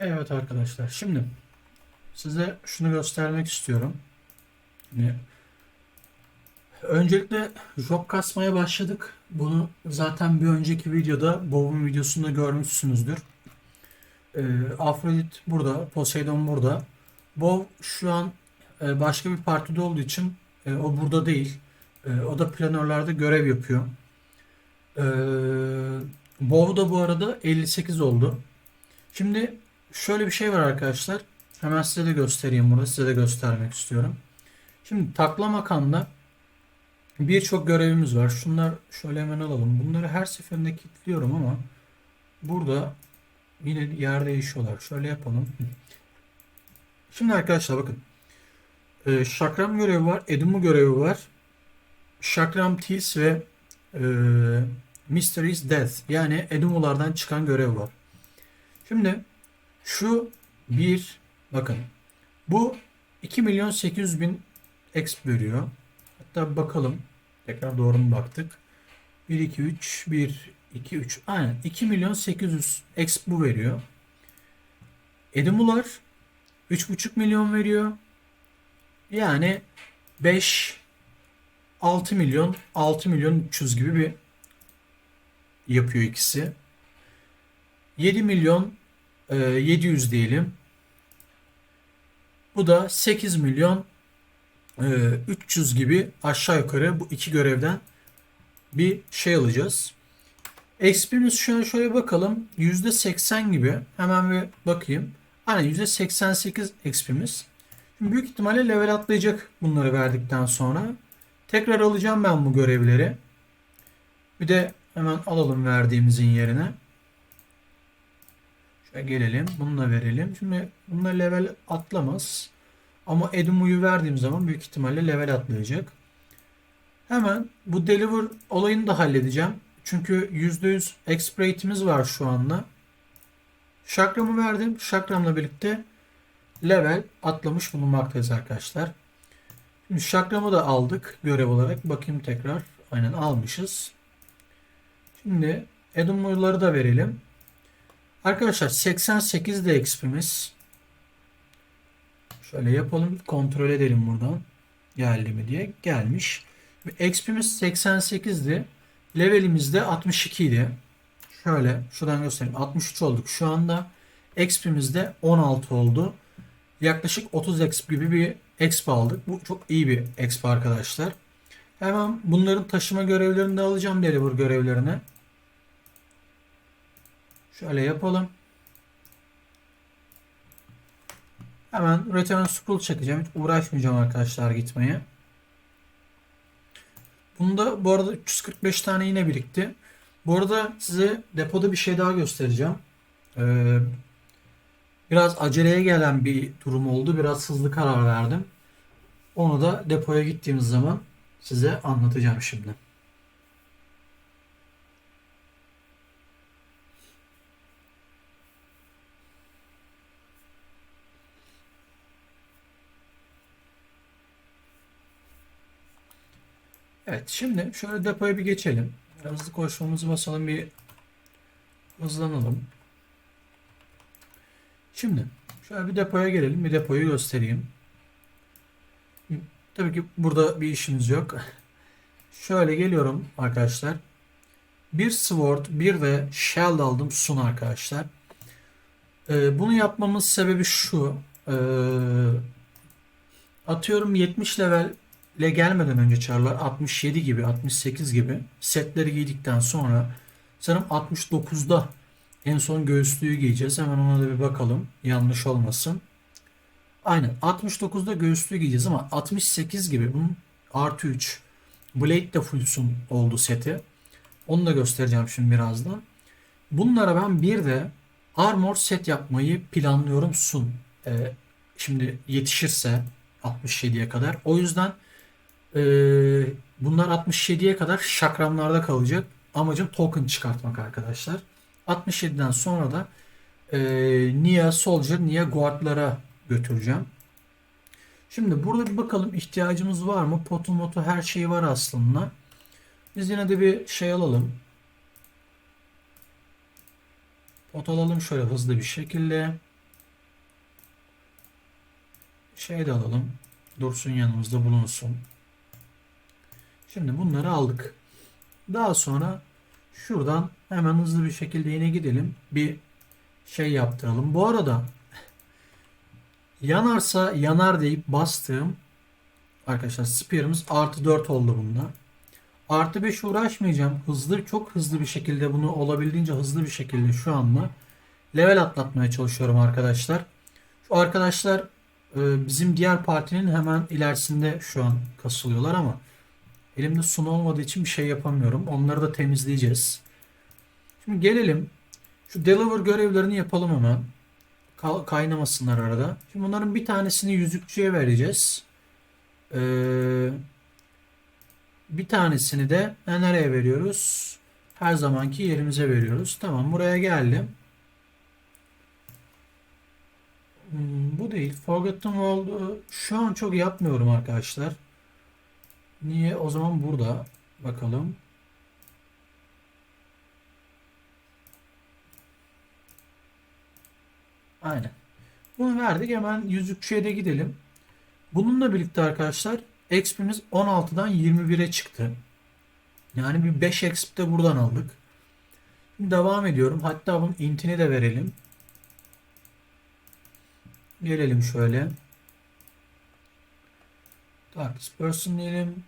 Evet arkadaşlar şimdi size şunu göstermek istiyorum. Şimdi öncelikle job kasmaya başladık. Bunu zaten bir önceki videoda Bob'un videosunda görmüşsünüzdür. Ee, Afrodit burada, Poseidon burada. Bob şu an e, başka bir partide olduğu için e, o burada değil. E, o da planörlerde görev yapıyor. Ee, Bob da bu arada 58 oldu. Şimdi şöyle bir şey var arkadaşlar. Hemen size de göstereyim bunu. Size de göstermek istiyorum. Şimdi takla makanda birçok görevimiz var. Şunlar şöyle hemen alalım. Bunları her seferinde kilitliyorum ama burada yine yer değişiyorlar. Şöyle yapalım. Şimdi arkadaşlar bakın. Ee, Şakram görevi var. Edumu görevi var. Şakram Tils ve e, Mysteries Death. Yani Edumulardan çıkan görev var. Şimdi şu bir bakın bu 2 milyon 800 bin exp veriyor. Hatta bakalım. Tekrar doğru mu baktık? 1 2 3 1 2 3 aynen 2 milyon 800 exp bu veriyor. Edumular 3,5 milyon veriyor. Yani 5 6 milyon 6 milyon 300 gibi bir yapıyor ikisi. 7 milyon e, 700 diyelim. Bu da 8 milyon e, 300 gibi aşağı yukarı bu iki görevden bir şey alacağız. XP'miz şu an şöyle bakalım. %80 gibi. Hemen bir bakayım. Aynen %88 XP'miz. Şimdi büyük ihtimalle level atlayacak bunları verdikten sonra. Tekrar alacağım ben bu görevleri. Bir de hemen alalım verdiğimizin yerine. Şöyle gelelim. Bununla verelim. Şimdi bununla level atlamaz. Ama Edumu'yu verdiğim zaman büyük ihtimalle level atlayacak. Hemen bu deliver olayını da halledeceğim. Çünkü %100 exp rate'imiz var şu anda. Şakramı verdim. Şakramla birlikte level atlamış bulunmaktayız arkadaşlar. Şimdi şakramı da aldık görev olarak. Bakayım tekrar. Aynen almışız. Şimdi Edumu'ları da verelim. Arkadaşlar 88 de XP'miz. Şöyle yapalım. Kontrol edelim buradan. Geldi mi diye. Gelmiş. XP'miz 88'di. Levelimiz de 62 idi. Şöyle şuradan göstereyim. 63 olduk şu anda. XP'miz de 16 oldu. Yaklaşık 30 XP gibi bir exp aldık. Bu çok iyi bir exp arkadaşlar. Hemen bunların taşıma görevlerini de alacağım deliver görevlerini. Şöyle yapalım. Hemen return scroll çekeceğim. Hiç uğraşmayacağım arkadaşlar gitmeye. Bunda bu arada 345 tane yine birikti. Bu arada size depoda bir şey daha göstereceğim. Ee, biraz aceleye gelen bir durum oldu. Biraz hızlı karar verdim. Onu da depoya gittiğimiz zaman size anlatacağım şimdi. Evet şimdi şöyle depoya bir geçelim. Hızlı koşmamızı basalım bir hızlanalım. Şimdi şöyle bir depoya gelelim. Bir depoyu göstereyim. Tabii ki burada bir işimiz yok. Şöyle geliyorum arkadaşlar. Bir sword, bir de shell aldım sun arkadaşlar. Ee, bunu yapmamın sebebi şu. Ee, atıyorum 70 level ile gelmeden önce çarlar 67 gibi 68 gibi setleri giydikten sonra sanırım 69'da en son göğüslüğü giyeceğiz. Hemen ona da bir bakalım. Yanlış olmasın. Aynen 69'da göğüslüğü giyeceğiz ama 68 gibi bunun artı 3 Blade de fullsun oldu seti. Onu da göstereceğim şimdi birazdan. Bunlara ben bir de armor set yapmayı planlıyorum sun. Ee, şimdi yetişirse 67'ye kadar. O yüzden ee, bunlar 67'ye kadar şakramlarda kalacak. Amacım token çıkartmak arkadaşlar. 67'den sonra da e, Nia Soldier, Nia Guard'lara götüreceğim. Şimdi burada bir bakalım ihtiyacımız var mı? Potu motu her şeyi var aslında. Biz yine de bir şey alalım. Pot alalım şöyle hızlı bir şekilde. şey de alalım. Dursun yanımızda bulunsun. Şimdi bunları aldık. Daha sonra şuradan hemen hızlı bir şekilde yine gidelim. Bir şey yaptıralım. Bu arada yanarsa yanar deyip bastığım arkadaşlar spear'ımız artı 4 oldu bunda. Artı 5 uğraşmayacağım. Hızlı çok hızlı bir şekilde bunu olabildiğince hızlı bir şekilde şu anda level atlatmaya çalışıyorum arkadaşlar. Şu arkadaşlar e, bizim diğer partinin hemen ilerisinde şu an kasılıyorlar ama elimde sun olmadığı için bir şey yapamıyorum. Onları da temizleyeceğiz. Şimdi gelelim. Şu deliver görevlerini yapalım hemen. Ka- kaynamasınlar arada. Şimdi bunların bir tanesini yüzükçüye vereceğiz. Ee, bir tanesini de nereye veriyoruz? Her zamanki yerimize veriyoruz. Tamam buraya geldim. Hmm, bu değil. Forgotten World'u şu an çok yapmıyorum arkadaşlar. Niye? O zaman burada bakalım. Aynen. Bunu verdik. Hemen yüzükçüye de gidelim. Bununla birlikte arkadaşlar XP'miz 16'dan 21'e çıktı. Yani bir 5 XP de buradan aldık. Şimdi devam ediyorum. Hatta bunun intini de verelim. Gelelim şöyle. Darkest Person diyelim.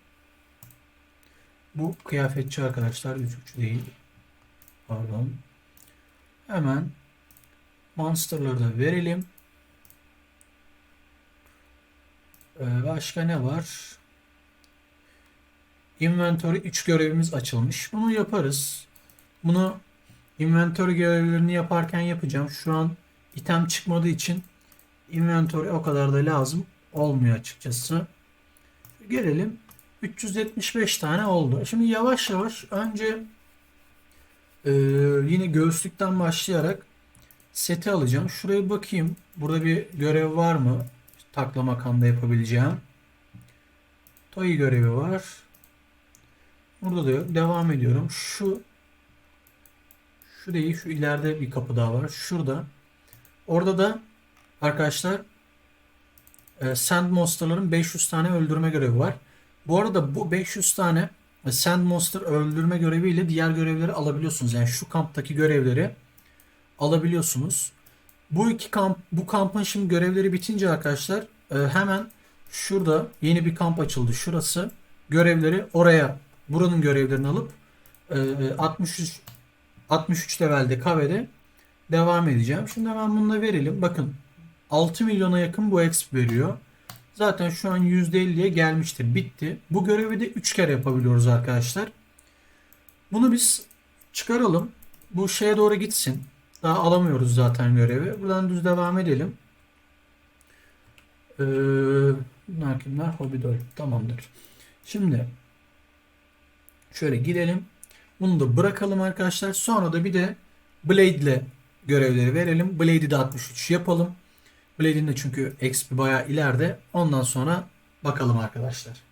Bu kıyafetçi arkadaşlar. Yüzükçü değil. Pardon. Hemen Monster'ları da verelim. Ee, başka ne var? Inventory 3 görevimiz açılmış. Bunu yaparız. Bunu inventory görevlerini yaparken yapacağım. Şu an item çıkmadığı için inventory o kadar da lazım olmuyor açıkçası. Gelelim. 375 tane oldu. Şimdi yavaş yavaş önce e, yine göğüslükten başlayarak seti alacağım. Şuraya bakayım. Burada bir görev var mı? Takla makamda yapabileceğim. Toy görevi var. Burada da yok. Devam ediyorum. Şu şu değil. Şu ileride bir kapı daha var. Şurada. Orada da arkadaşlar e, Sand Monster'ların 500 tane öldürme görevi var. Bu arada bu 500 tane e, Sand Monster öldürme göreviyle diğer görevleri alabiliyorsunuz. Yani şu kamptaki görevleri alabiliyorsunuz. Bu iki kamp bu kampın şimdi görevleri bitince arkadaşlar e, hemen şurada yeni bir kamp açıldı. Şurası görevleri oraya buranın görevlerini alıp e, 63 63 levelde kahvede devam edeceğim. Şimdi hemen bunu da verelim. Bakın 6 milyona yakın bu exp veriyor. Zaten şu an %50'ye gelmiştir. Bitti. Bu görevi de 3 kere yapabiliyoruz arkadaşlar. Bunu biz çıkaralım. Bu şeye doğru gitsin. Daha alamıyoruz zaten görevi. Buradan düz devam edelim. Ee, bunlar kimler? Hobidol. Tamamdır. Şimdi şöyle gidelim. Bunu da bırakalım arkadaşlar. Sonra da bir de Blade ile görevleri verelim. Blade'i de 63 yapalım. Blade'in de çünkü XP bayağı ileride. Ondan sonra bakalım arkadaşlar.